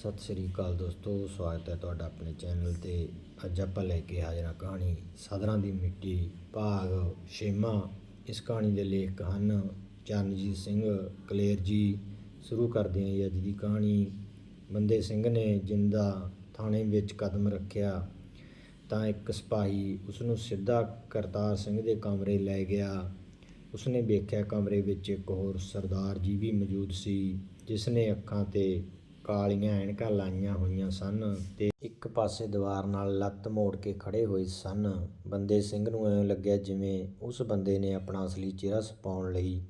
ਸਤਿ ਸ੍ਰੀ ਅਕਾਲ ਦੋਸਤੋ, ਸਵਾਗਤ ਹੈ ਤੁਹਾਡਾ ਆਪਣੇ ਚੈਨਲ ਤੇ। ਅੱਜ ਆਪਾਂ ਲੈ ਕੇ ਹਾਜ਼ਰਾਂ ਕਹਾਣੀ ਸਦਰਾਂ ਦੀ ਮਿੱਟੀ, ਭਾਗ ਛੇਮਾ ਇਸ ਕਹਾਣੀ ਦੇ ਲੇਖਕ ਹਨ ਚਰਨਜੀਤ ਸਿੰਘ, ਕਲੇਰ ਜੀ। ਸ਼ੁਰੂ ਕਰਦੇ ਹਾਂ ਅੱਜ ਦੀ ਕਹਾਣੀ। ਬੰਦੇ ਸਿੰਘ ਨੇ ਜਿੰਦਾ ਥਾਣੇ ਵਿੱਚ ਕਦਮ ਰੱਖਿਆ, ਤਾਂ ਇੱਕ ਸਿਪਾਹੀ ਉਸ ਨੂੰ ਸਿੱਧਾ ਕਰਤਾਰ ਸਿੰਘ ਦੇ ਕਮਰੇ ਲੈ ਗਿਆ। ਉਸਨੇ ਵੇਖਿਆ ਕਮਰੇ ਵਿੱਚ ਇੱਕ ਹੋਰ ਸਰਦਾਰ ਜੀ ਵੀ ਮੌਜੂਦ ਸੀ ਜਿਸ ਨੇ ਅੱਖਾਂ ਤੇ ਕਾਲੀਆਂ ਐਨਕਾਂ ਲਾਈਆਂ ਹੋਈਆਂ ਸਨ ਤੇ ਇੱਕ ਪਾਸੇ ਦੀਵਾਰ ਨਾਲ ਲੱਤ ਮੋੜ ਕੇ ਖੜੇ ਹੋਏ ਸਨ। ਬੰਦੇ ਸਿੰਘ ਨੂੰ ਐਂ ਲੱਗਿਆ ਜਿਵੇਂ ਉਸ ਬੰਦੇ ਨੇ ਆਪਣਾ ਅਸਲੀ ਚਿਹਰਾ ਛੁਪਾਉਣ ਲਈ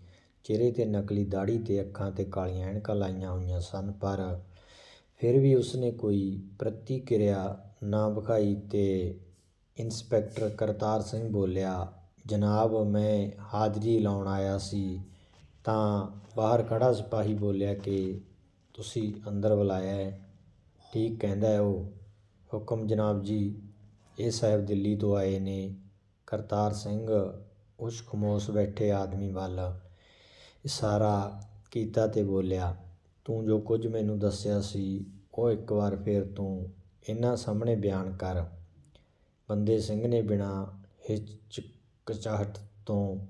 ਚਿਹਰੇ ਤੇ ਨਕਲੀ ਦਾੜੀ ਤੇ ਅੱਖਾਂ ਤੇ ਕਾਲੀਆਂ ਐਨਕਾਂ ਲਾਈਆਂ ਹੋਈਆਂ ਸਨ, ਪਰ ਫਿਰ ਵੀ ਉਸਨੇ ਕੋਈ ਪ੍ਰਤੀਕਿਰਿਆ ਨਾ ਵਿਖਾਈ ਤੇ ਇੰਸਪੈਕਟਰ ਕਰਤਾਰ ਸਿੰਘ ਬੋਲਿਆ, ਜਨਾਬ, ਮੈਂ ਹਾਜ਼ਰੀ ਲਾਉਣ ਆਇਆ ਸੀ। ਤਾਂ ਬਾਹਰ ਖੜਾ ਸਿਪਾਹੀ ਬੋਲਿਆ ਕਿ ਤੁਸੀਂ ਅੰਦਰ ਬੁਲਾਇਆ ਹੈ। ਠੀਕ ਕਹਿੰਦਾ ਹੈ ਉਹ। ਹੁਕਮ ਜਨਾਬ ਜੀ, ਇਹ ਸਾਹਿਬ ਦਿੱਲੀ ਤੋਂ ਆਏ ਨੇ। ਕਰਤਾਰ ਸਿੰਘ ਉਸ ਖਮੋਸ਼ ਬੈਠੇ ਆਦਮੀ ਵੱਲ। ਇਸ਼ਾਰਾ ਕੀਤਾ ਤੇ ਬੋਲਿਆ, ਤੂੰ ਜੋ ਕੁਝ ਮੈਨੂੰ ਦੱਸਿਆ ਸੀ, ਉਹ ਇੱਕ ਵਾਰ ਫੇਰ ਤੂੰ ਇਹਨਾਂ ਸਾਹਮਣੇ ਬਿਆਨ ਕਰ। ਬੰਦੇ ਸਿੰਘ ਨੇ ਬਿਨਾਂ ਹਿਚਕਚਾਹਟ ਤੋਂ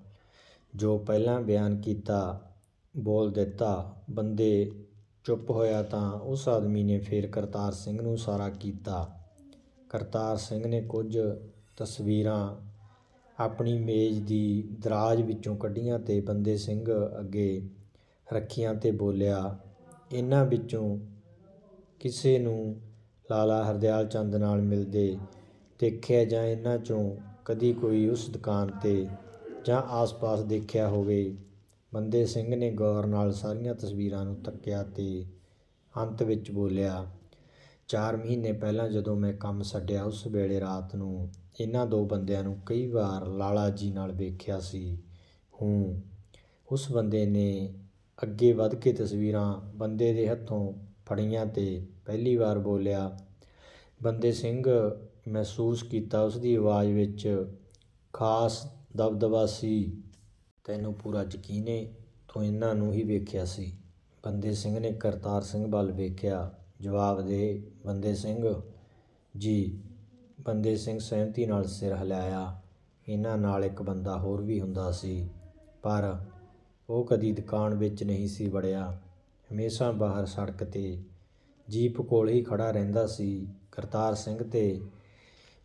ਜੋ ਪਹਿਲਾਂ ਬਿਆਨ ਕੀਤਾ, ਬੋਲ ਦਿੱਤਾ, ਬੰਦੇ ਚੁੱਪ ਹੋਇਆ ਤਾਂ ਉਸ ਆਦਮੀ ਨੇ ਫੇਰ ਕਰਤਾਰ ਸਿੰਘ ਨੂੰ ਸਾਰਾ ਕੀਤਾ। ਕਰਤਾਰ ਸਿੰਘ ਨੇ ਕੁਝ ਤਸਵੀਰਾਂ ਆਪਣੀ ਮੇਜ਼ ਦੀ ਦਰਾਜ਼ ਵਿੱਚੋਂ ਕੱਢੀਆਂ ਤੇ ਬੰਦੇ ਸਿੰਘ ਅੱਗੇ ਰੱਖੀਆਂ ਤੇ ਬੋਲਿਆ, ਇਹਨਾਂ ਵਿੱਚੋਂ ਕਿਸੇ ਨੂੰ ਲਾਲਾ ਹਰਦਿਆਲ ਚੰਦ ਨਾਲ ਮਿਲਦੇ ਦੇਖਿਆ ਜਾਂ ਇਹਨਾਂ ਚੋਂ ਕਦੀ ਕੋਈ ਉਸ ਦੁਕਾਨ ਤੇ ਜਾਂ ਆਸ-ਪਾਸ ਦੇਖਿਆ ਹੋਵੇ ਬੰਦੇ ਸਿੰਘ ਨੇ ਗੌਰ ਨਾਲ ਸਾਰੀਆਂ ਤਸਵੀਰਾਂ ਨੂੰ ਤੱਕਿਆ ਤੇ ਅੰਤ ਵਿੱਚ ਬੋਲਿਆ, ਚਾਰ ਮਹੀਨੇ ਪਹਿਲਾਂ ਜਦੋਂ ਮੈਂ ਕੰਮ ਛੱਡਿਆ, ਉਸ ਵੇਲੇ ਰਾਤ ਨੂੰ ਇਹਨਾਂ ਦੋ ਬੰਦਿਆਂ ਨੂੰ ਕਈ ਵਾਰ ਲਾਲਾ ਜੀ ਨਾਲ ਵੇਖਿਆ ਸੀ। ਹੂੰ, ਉਸ ਬੰਦੇ ਨੇ ਅੱਗੇ ਵੱਧ ਕੇ ਤਸਵੀਰਾਂ ਬੰਦੇ ਦੇ ਹੱਥੋਂ ਫੜੀਆਂ ਤੇ ਪਹਿਲੀ ਵਾਰ ਬੋਲਿਆ, ਬੰਦੇ ਸਿੰਘ, ਮਹਿਸੂਸ ਕੀਤਾ ਉਸ ਦੀ ਆਵਾਜ਼ ਵਿੱਚ ਖਾਸ ਦਬਦਬਾ ਸੀ। ਤੈਨੂੰ ਪੂਰਾ ਯਕੀਨ ਏ, ਤੂੰ ਇਹਨਾਂ ਨੂੰ ਹੀ ਵੇਖਿਆ ਸੀ। ਬੰਦੇ ਸਿੰਘ ਨੇ ਕਰਤਾਰ ਸਿੰਘ ਵੱਲ ਵੇਖਿਆ। ਜਵਾਬ ਦੇ, ਬੰਦੇ ਸਿੰਘ। ਜੀ। ਬੰਦੇ ਸਿੰਘ ਸਹਿਮਤੀ ਨਾਲ ਸਿਰ ਹਿਲਾਇਆ। ਇਹਨਾਂ ਨਾਲ ਇੱਕ ਬੰਦਾ ਹੋਰ ਵੀ ਹੁੰਦਾ ਸੀ, ਪਰ ਉਹ ਕਦੀ ਦੁਕਾਨ ਵਿੱਚ ਨਹੀਂ ਸੀ ਵੜਿਆ। ਹਮੇਸ਼ਾ ਬਾਹਰ ਸੜਕ ਤੇ ਜੀਪ ਕੋਲ ਹੀ ਖੜਾ ਰਹਿੰਦਾ ਸੀ। ਕਰਤਾਰ ਸਿੰਘ ਤੇ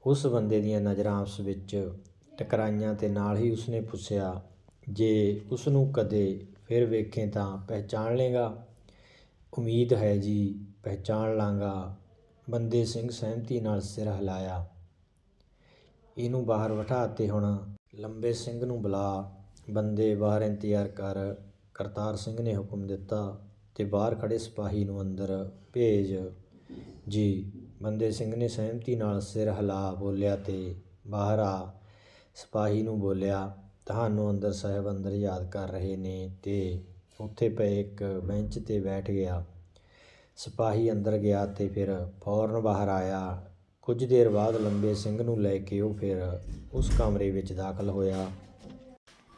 ਉਸ ਬੰਦੇ ਦੀਆਂ ਨਜ਼ਰਾਂ ਆਪਸ ਵਿੱਚ ਟਕਰਾਈਆਂ ਤੇ ਨਾਲ ਹੀ ਉਸਨੇ ਪੁੱਛਿਆ ਜੇ ਉਸ ਨੂੰ ਕਦੇ ਫਿਰ ਵੇਖੇ ਤਾਂ ਪਹਿਚਾਣ ਲੇਗਾ ਉਮੀਦ ਹੈ ਜੀ, ਪਹਿਚਾਣ ਲਾਂਗਾ। ਬੰਦੇ ਸਿੰਘ ਸਹਿਮਤੀ ਨਾਲ ਸਿਰ ਹਿਲਾਇਆ। ਇਹਨੂੰ ਬਾਹਰ ਬਿਠਾ ਤੇ ਹੁਣ ਲੰਬੇ ਸਿੰਘ ਨੂੰ ਬੁਲਾ। ਬੰਦੇ ਬਾਹਰ ਇੰਤਜ਼ਾਰ ਕਰ। ਕਰਤਾਰ ਸਿੰਘ ਨੇ ਹੁਕਮ ਦਿੱਤਾ ਤੇ ਬਾਹਰ ਖੜੇ ਸਿਪਾਹੀ ਨੂੰ ਅੰਦਰ ਭੇਜ। ਜੀ, ਬੰਦੇ ਸਿੰਘ ਨੇ ਸਹਿਮਤੀ ਨਾਲ ਸਿਰ ਹਿਲਾ ਬੋਲਿਆ ਤੇ ਬਾਹਰ ਆ। ਸਿਪਾਹੀ ਨੂੰ ਬੋਲਿਆ ਤੁਹਾਨੂੰ ਅੰਦਰ ਸਾਹਿਬ ਅੰਦਰ ਯਾਦ ਕਰ ਰਹੇ ਨੇ ਤੇ ਉੱਥੇ ਪਏ ਇੱਕ ਬੈਂਚ ਤੇ ਬੈਠ ਗਿਆ। ਸਿਪਾਹੀ ਅੰਦਰ ਗਿਆ ਤੇ ਫਿਰ ਫੌਰਨ ਬਾਹਰ ਆਇਆ। ਕੁਝ ਦੇਰ ਬਾਅਦ ਲੰਬੇ ਸਿੰਘ ਨੂੰ ਲੈ ਕੇ ਉਹ ਫਿਰ ਉਸ ਕਮਰੇ ਵਿੱਚ ਦਾਖਲ ਹੋਇਆ।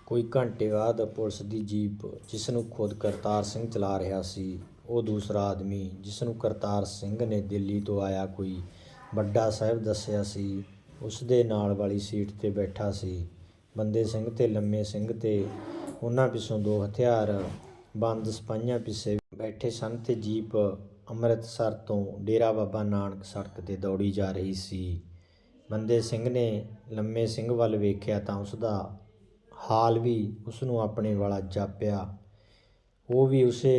ਕੋਈ ਘੰਟੇ ਬਾਅਦ ਪੁਲਿਸ ਦੀ ਜੀਪ ਜਿਸ ਨੂੰ ਖੁਦ ਕਰਤਾਰ ਸਿੰਘ ਚਲਾ ਰਿਹਾ ਸੀ, ਉਹ ਦੂਸਰਾ ਆਦਮੀ ਜਿਸ ਨੂੰ ਕਰਤਾਰ ਸਿੰਘ ਨੇ ਦਿੱਲੀ ਤੋਂ ਆਇਆ ਕੋਈ ਵੱਡਾ ਸਾਹਿਬ ਦੱਸਿਆ ਸੀ, ਉਸ ਦੇ ਨਾਲ ਵਾਲੀ ਸੀਟ ਤੇ ਬੈਠਾ ਸੀ। ਬੰਦੇ ਸਿੰਘ ਤੇ ਲੰਮੇ ਸਿੰਘ ਤੇ ਉਹਨਾਂ ਪਿੱਛੋਂ ਦੋ ਹਥਿਆਰ, ਬੰਦ ਸਿਪਾਹੀਆਂ ਪਿੱਛੇ ਬੈਠੇ ਸਨ ਤੇ ਜੀਪ ਅੰਮ੍ਰਿਤਸਰ ਤੋਂ ਡੇਰਾ ਬਾਬਾ ਨਾਨਕ ਸੜਕ ਤੇ ਦੌੜੀ ਜਾ ਰਹੀ ਸੀ। ਬੰਦੇ ਸਿੰਘ ਨੇ ਲੰਮੇ ਸਿੰਘ ਵੱਲ ਵੇਖਿਆ ਤਾਂ ਉਸ ਦਾ ਹਾਲ ਵੀ ਉਸ ਨੂੰ ਆਪਣੇ ਵਾਲਾ ਜਾਪਿਆ। ਉਹ ਵੀ ਉਸੇ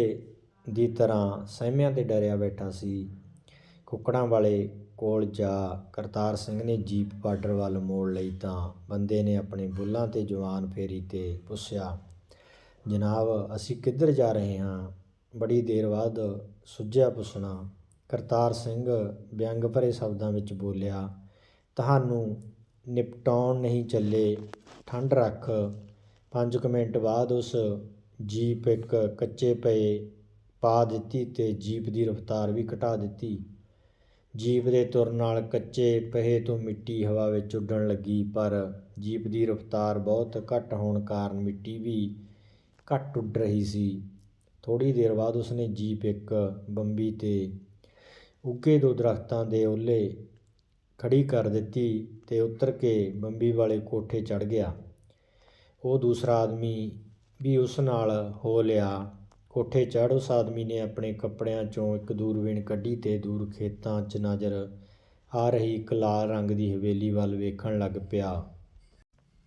ਦੀ ਤਰ੍ਹਾਂ ਸਹਿਮਿਆਂ ਤੇ ਡਰਿਆ ਬੈਠਾ ਸੀ। ਕੁੱਕੜਾਂ ਵਾਲੇ ਕੋਲ ਜਾ ਕਰਤਾਰ ਸਿੰਘ ਨੇ ਜੀਪ ਬਾਰਡਰ ਵੱਲ ਮੋੜ ਲਈ ਤਾਂ ਬੰਦੇ ਨੇ ਆਪਣੇ ਬੁੱਲਾਂ ਤੇ ਜਵਾਨ ਫੇਰੀ ਤੇ ਪੁੱਛਿਆ, ਜਨਾਬ, ਅਸੀਂ ਕਿੱਧਰ ਜਾ ਰਹੇ ਹਾਂ? ਬੜੀ ਦੇਰ ਬਾਅਦ ਸੁੱਜਿਆ ਪੁੱਛਣਾ, ਕਰਤਾਰ ਸਿੰਘ ਵਿਅੰਗ ਭਰੇ ਸ਼ਬਦਾਂ ਵਿੱਚ ਬੋਲਿਆ, ਤੁਹਾਨੂੰ ਨਿਪਟਾਉਣ ਨਹੀਂ ਚੱਲੇ ਠੰਡ ਰੱਖ। ਪੰਜ ਕੁ ਮਿੰਟ ਬਾਅਦ ਉਸ ਜੀਪ ਇੱਕ ਕੱਚੇ ਪਏ ਪਾ ਦਿੱਤੀ ਤੇ ਜੀਪ ਦੀ ਰਫ਼ਤਾਰ ਵੀ ਘਟਾ ਦਿੱਤੀ। ਜੀਪ ਦੇ ਤੁਰਨ ਨਾਲ ਕੱਚੇ ਪਹੇ ਤੋਂ ਮਿੱਟੀ ਹਵਾ ਵਿੱਚ ਉੱਡਣ ਲੱਗੀ, ਪਰ ਜੀਪ ਦੀ ਰਫ਼ਤਾਰ ਬਹੁਤ ਘੱਟ ਹੋਣ ਕਾਰਨ ਮਿੱਟੀ ਵੀ ਘੱਟ ਉੱਡ ਰਹੀ ਸੀ। ਥੋੜੀ ਦੇਰ ਬਾਅਦ ਉਸਨੇ ਜੀਪ ਇੱਕ ਬੰਬੀ ਤੇ ਉੱਗੇ ਦੋ ਦਰਖਤਾਂ ਦੇ ਓਲੇ ਖੜੀ ਕਰ ਦਿੱਤੀ ਤੇ ਉਤਰ ਕੇ ਬੰਬੀ ਵਾਲੇ ਕੋਠੇ ਚੜ ਗਿਆ। ਉਹ ਦੂਸਰਾ ਆਦਮੀ ਵੀ ਉਸ ਨਾਲ ਹੋ ਲਿਆ। ਕੋਠੇ ਚੜ੍ਹ ਉਸ ਆਦਮੀ ਨੇ ਆਪਣੇ ਕੱਪੜਿਆਂ ਚੋਂ ਇੱਕ ਦੂਰਬੀਨ ਕੱਢੀ ਤੇ ਦੂਰ ਖੇਤਾਂ 'ਚ ਨਜ਼ਰ ਆ ਰਹੀ ਇੱਕ ਲਾਲ ਰੰਗ ਦੀ ਹਵੇਲੀ ਵੱਲ ਵੇਖਣ ਲੱਗ ਪਿਆ।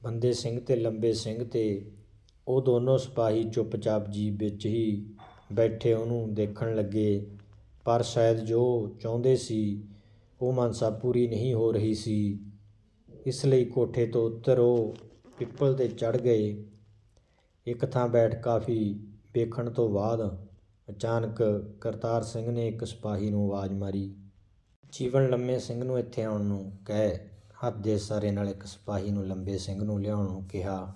ਬੰਦੇ ਸਿੰਘ ਤੇ ਲੰਬੇ ਸਿੰਘ ਤੇ ਉਹ ਦੋਨੋਂ ਸਿਪਾਹੀ ਚੁੱਪਚਾਪ ਜੀਪ ਵਿੱਚ ਹੀ ਬੈਠੇ ਉਹਨੂੰ ਦੇਖਣ ਲੱਗੇ। ਪਰ ਸ਼ਾਇਦ ਜੋ ਚਾਹੁੰਦੇ ਸੀ, ਉਹ ਮਨਸਾ ਪੂਰੀ ਨਹੀਂ ਹੋ ਰਹੀ ਸੀ। ਇਸ ਲਈ ਕੋਠੇ ਤੋਂ ਉੱਤਰ ਉਹ ਪਿੱਪਲ ਤੇ ਚੜ ਗਏ। ਇੱਕ ਥਾਂ ਬੈਠ ਕਾਫੀ ਵੇਖਣ ਤੋਂ ਬਾਅਦ ਅਚਾਨਕ ਕਰਤਾਰ ਸਿੰਘ ਨੇ ਇੱਕ ਸਿਪਾਹੀ ਨੂੰ ਆਵਾਜ਼ ਮਾਰੀ, ਜੀਵਨ ਲੰਮੇ ਸਿੰਘ ਨੂੰ ਇੱਥੇ ਆਉਣ ਨੂੰ ਕਹਿ। ਹੱਥ ਦੇ ਸਾਰੇ ਨਾਲ ਇੱਕ ਸਿਪਾਹੀ ਨੂੰ ਲੰਬੇ ਸਿੰਘ ਨੂੰ ਲਿਆਉਣ ਨੂੰ ਕਿਹਾ,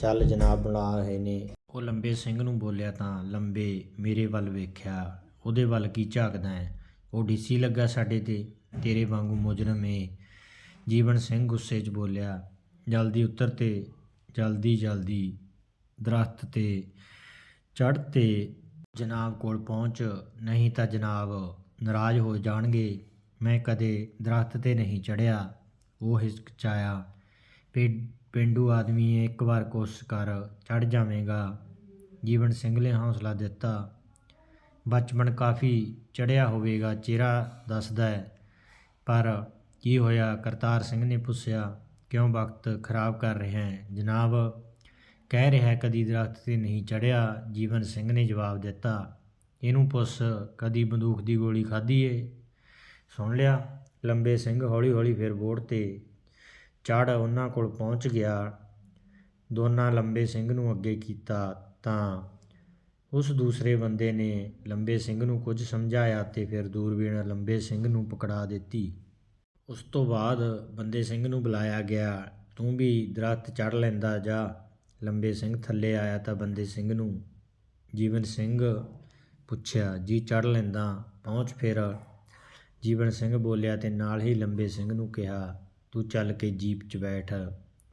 ਚੱਲ ਜਨਾਬ ਬੁਲਾ ਰਹੇ ਨੇ। ਉਹ ਲੰਬੇ ਸਿੰਘ ਨੂੰ ਬੋਲਿਆ ਤਾਂ ਲੰਬੇ ਮੇਰੇ ਵੱਲ ਵੇਖਿਆ, ਉਹਦੇ ਵੱਲ ਕੀ ਝਾਕਦਾ ਹੈ ਉਹ ਡੀਸੀ ਲੱਗਾ ਸਾਡੇ ਤੇ। ਤੇਰੇ ਵਾਂਗੂ ਮੁਜਰਮ ਏ। ਜੀਵਨ ਸਿੰਘ ਗੁੱਸੇ 'ਚ ਬੋਲਿਆ, ਜਲਦੀ ਉੱਤਰ ਤੇ, ਜਲਦੀ ਜਲਦੀ ਦਰਖਤ ਤੇ ਚੜ੍ਹ ਤੇ ਜਨਾਬ ਕੋਲ ਪਹੁੰਚ, ਨਹੀਂ ਤਾਂ ਜਨਾਬ ਨਾਰਾਜ਼ ਹੋ ਜਾਣਗੇ। ਮੈਂ ਕਦੇ ਦਰਖਤ ਤੇ ਨਹੀਂ ਚੜ੍ਹਿਆ। ਉਹ ਹਿਚਕਚਾਇਆ, ਪੇ, ਪੇਂਡੂ ਆਦਮੀ, ਇੱਕ ਵਾਰ ਕੋਸ਼ਿਸ਼ ਕਰ, ਚੜ੍ਹ ਜਾਵੇਂਗਾ। ਜੀਵਨ ਸਿੰਘ ਨੇ ਹੌਸਲਾ ਦਿੱਤਾ। ਬਚਪਨ ਕਾਫੀ ਚੜ੍ਹਿਆ ਹੋਵੇਗਾ, ਚਿਹਰਾ ਦੱਸਦਾ ਹੈ। ਪਰ ਕੀ ਹੋਇਆ? ਕਰਤਾਰ ਸਿੰਘ ਨੇ ਪੁੱਛਿਆ, ਕਿਉਂ ਵਕਤ ਖਰਾਬ ਕਰ ਰਿਹਾ ਹੈ? ਜਨਾਬ ਕਹਿ ਰਿਹਾ ਕਦੀ ਦਰਖਤ ਤੇ ਨਹੀਂ ਚੜਿਆ ਜੀਵਨ ਸਿੰਘ ਨੇ ਜਵਾਬ ਦਿੱਤਾ, ਇਹਨੂੰ ਪੁੱਛ, ਕਦੀ ਬੰਦੂਕ ਦੀ ਗੋਲੀ ਖਾਧੀ ਏ? ਸੁਣ ਲਿਆ, ਲੰਬੇ ਸਿੰਘ ਹੌਲੀ ਹੌਲੀ ਫਿਰ ਬੋਰਡ ਤੇ ਚੜ ਉਹਨਾਂ ਕੋਲ ਪਹੁੰਚ ਗਿਆ। ਦੋਨਾਂ ਲੰਬੇ ਸਿੰਘ ਨੂੰ ਅੱਗੇ ਕੀਤਾ ਤਾਂ ਉਸ ਦੂਸਰੇ ਬੰਦੇ ਨੇ ਲੰਬੇ ਸਿੰਘ ਨੂੰ ਕੁਝ ਸਮਝਾਇਆ ਤੇ ਫਿਰ ਦੂਰਬੀਨ ਲੰਬੇ ਸਿੰਘ ਨੂੰ ਪਕੜਾ ਦਿੱਤੀ। ਉਸ ਤੋਂ ਬਾਅਦ ਬੰਦੇ ਸਿੰਘ ਨੂੰ ਬੁਲਾਇਆ ਗਿਆ, ਤੂੰ ਵੀ ਦਰਖਤ ਚੜ ਲੈਂਦਾ ਜਾ। ਲੰਬੇ ਸਿੰਘ ਥੱਲੇ ਆਇਆ ਤਾਂ ਬੰਦੇ ਸਿੰਘ ਨੂੰ ਜੀਵਨ ਸਿੰਘ ਪੁੱਛਿਆ, ਜੀ ਚੜ ਲੈਂਦਾ, ਪਹੁੰਚ ਫਿਰ। ਜੀਵਨ ਸਿੰਘ ਬੋਲਿਆ ਤੇ ਨਾਲ ਹੀ ਲੰਬੇ ਸਿੰਘ ਨੂੰ ਕਿਹਾ, ਤੂੰ ਚੱਲ ਕੇ ਜੀਪ 'ਚ ਬੈਠ।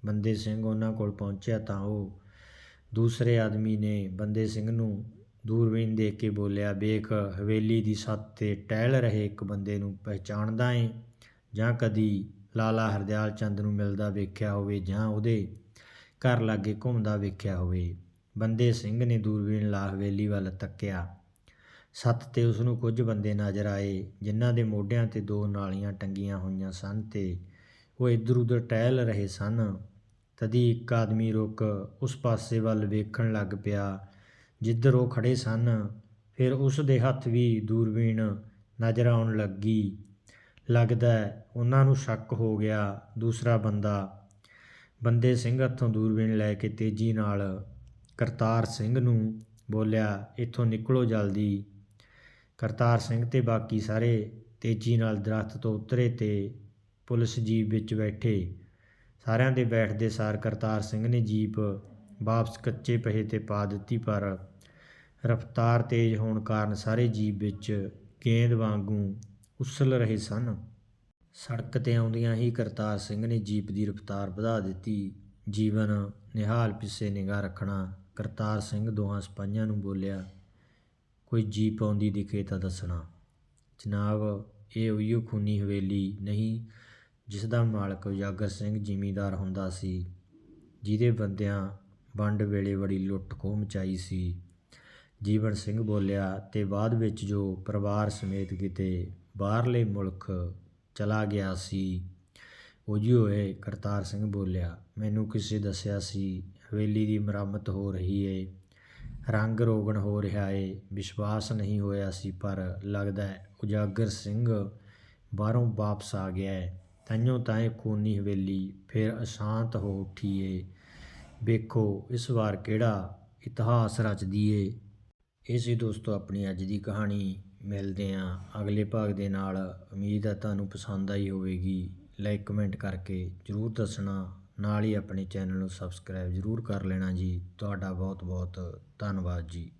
ਬੰਦੇ ਸਿੰਘ ਉਹਨਾਂ ਕੋਲ ਪਹੁੰਚਿਆ ਤਾਂ ਉਹ ਦੂਸਰੇ ਆਦਮੀ ਨੇ ਬੰਦੇ ਸਿੰਘ ਨੂੰ ਦੂਰਬੀਨ ਦੇਖ ਕੇ ਬੋਲਿਆ, ਵੇਖ, ਹਵੇਲੀ ਦੀ ਛੱਤ ਤੇ ਟਹਿਲ ਰਹੇ ਇੱਕ ਬੰਦੇ ਨੂੰ ਪਹਿਚਾਣਦਾ ਏ, ਜਾਂ ਕਦੀ ਲਾਲਾ ਹਰਦਿਆਲ ਚੰਦ ਨੂੰ ਮਿਲਦਾ ਵੇਖਿਆ ਹੋਵੇ ਜਾਂ ਉਹਦੇ ਘਰ ਲਾਗੇ ਘੁੰਮਦਾ ਵੇਖਿਆ ਹੋਵੇ। ਬੰਦੇ ਸਿੰਘ ਨੇ ਦੂਰਬੀਨ ਲਾ ਹਵੇਲੀ ਵੱਲ ਤੱਕਿਆ। ਸੱਤ ਤੇ ਉਸ ਨੂੰ ਕੁਝ ਬੰਦੇ ਨਜ਼ਰ ਆਏ, ਜਿਨ੍ਹਾਂ ਦੇ ਮੋਢਿਆਂ ਤੇ ਦੋ ਨਾਲੀਆਂ ਟੰਗੀਆਂ ਹੋਈਆਂ ਸਨ ਤੇ ਉਹ ਇੱਧਰ ਉੱਧਰ ਟਹਿਲ ਰਹੇ ਸਨ। ਤਦੀ ਇੱਕ ਆਦਮੀ ਰੁਕ ਉਸ ਪਾਸੇ ਵੱਲ ਵੇਖਣ ਲੱਗ ਪਿਆ, ਜਿੱਧਰ ਉਹ ਖੜੇ ਸਨ। ਫਿਰ ਉਸ ਦੇ ਹੱਥ ਵੀ ਦੂਰਬੀਨ ਨਜ਼ਰ ਆਉਣ ਲੱਗੀ। ਲੱਗਦਾ ਉਹਨਾਂ ਨੂੰ ਸ਼ੱਕ ਹੋ ਗਿਆ, ਦੂਸਰਾ ਬੰਦਾ ਬੰਦੇ ਸਿੰਘ ਹੱਥੋਂ ਦੂਰਬੀਨ ਲੈ ਕੇ ਤੇਜ਼ੀ ਨਾਲ ਕਰਤਾਰ ਸਿੰਘ ਨੂੰ ਬੋਲਿਆ, ਇੱਥੋਂ ਨਿਕਲੋ ਜਲਦੀ। ਕਰਤਾਰ ਸਿੰਘ ਤੇ ਬਾਕੀ ਸਾਰੇ ਤੇਜ਼ੀ ਨਾਲ ਦਰਖਤ ਤੋਂ ਉਤਰੇ ਤੇ ਪੁਲਿਸ ਜੀਪ ਵਿੱਚ ਬੈਠੇ। ਸਾਰਿਆਂ ਦੇ ਬੈਠਦੇ ਸਾਰ ਕਰਤਾਰ ਸਿੰਘ ਨੇ ਜੀਪ ਵਾਪਸ ਕੱਚੇ ਪਹੇ ਤੇ ਪਾ ਦਿੱਤੀ, ਪਰ ਰਫ਼ਤਾਰ ਤੇਜ਼ ਹੋਣ ਕਾਰਨ ਸਾਰੇ ਜੀਪ ਵਿੱਚ ਗੇਂਦ ਵਾਂਗੂ ਉਸਲ ਰਹੇ ਸਨ। ਸੜਕ ਤੇ ਆਉਂਦਿਆਂ ਹੀ ਕਰਤਾਰ ਸਿੰਘ ਨੇ ਜੀਪ ਦੀ ਰਫ਼ਤਾਰ ਵਧਾ ਦਿੱਤੀ। ਜੀਵਨ ਨਿਹਾਲ ਪਿੱਛੇ ਨਿਗਾਹ ਰੱਖਣਾ, ਕਰਤਾਰ ਸਿੰਘ ਦੋਹਾਂ ਸਿਪਾਹੀਆਂ ਨੂੰ ਬੋਲਿਆ, ਕੋਈ ਜੀਪ ਆਉਂਦੀ ਦਿਖੇ ਤਾਂ ਦੱਸਣਾ। ਜਨਾਬ, ਇਹ ਉਹੀਓ ਖੂਨੀ ਹਵੇਲੀ ਨਹੀਂ, ਜਿਸ ਦਾ ਮਾਲਕ ਉਜਾਗਰ ਸਿੰਘ ਜ਼ਿਮੀਂਦਾਰ ਹੁੰਦਾ ਸੀ, ਜਿਹਦੇ ਬੰਦਿਆਂ ਵੰਡ ਵੇਲੇ ਬੜੀ ਲੁੱਟ ਖੋਹ ਮਚਾਈ ਸੀ। ਜੀਵਨ ਸਿੰਘ ਬੋਲਿਆ, ਤੇ ਬਾਅਦ ਵਿੱਚ ਜੋ ਪਰਿਵਾਰ ਸਮੇਤ ਕਿਤੇ ਬਾਹਰਲੇ ਮੁਲਕ ਚਲਾ ਗਿਆ ਸੀ। ਉਹਜੀ ਹੋਏ ਕਰਤਾਰ ਸਿੰਘ ਬੋਲਿਆ, ਮੈਨੂੰ ਕਿਸੇ ਦੱਸਿਆ ਸੀ, ਹਵੇਲੀ ਦੀ ਮੁਰੰਮਤ ਹੋ ਰਹੀ ਏ, ਰੰਗ ਰੋਗਣ ਹੋ ਰਿਹਾ ਏ, ਵਿਸ਼ਵਾਸ ਨਹੀਂ ਹੋਇਆ ਸੀ, ਪਰ ਲੱਗਦਾ ਉਜਾਗਰ ਸਿੰਘ ਬਾਹਰੋਂ ਵਾਪਸ ਆ ਗਿਆ ਹੈ ਤੈਨੂੰ ਤਾਂ ਇਹ ਕੋਨੀ ਹਵੇਲੀ ਫਿਰ ਅਸ਼ਾਂਤ ਹੋ ਉੱਠੀ ਏ। ਵੇਖੋ, ਇਸ ਵਾਰ ਕਿਹੜਾ ਇਤਿਹਾਸ ਰਚਦੀ ਏ। ਇਹ ਸੀ ਦੋਸਤੋ ਆਪਣੀ ਅੱਜ ਦੀ ਕਹਾਣੀ। ਮਿਲਦੇ ਹਾਂ। ਅਗਲੇ ਭਾਗ ਦੇ ਨਾਲ ਉਮੀਦ ਹੈ ਤੁਹਾਨੂੰ ਪਸੰਦ ਆਈ ਹੋਵੇਗੀ। ਲਾਈਕ ਕਮੈਂਟ ਕਰਕੇ ਜਰੂਰ ਦੱਸਣਾ। ਨਾਲ ਹੀ ਆਪਣੇ ਚੈਨਲ ਨੂੰ ਸਬਸਕ੍ਰਾਈਬ ਜਰੂਰ ਕਰ ਲੈਣਾ ਜੀ। ਤੁਹਾਡਾ ਬਹੁਤ ਬਹੁਤ ਧੰਨਵਾਦ ਜੀ।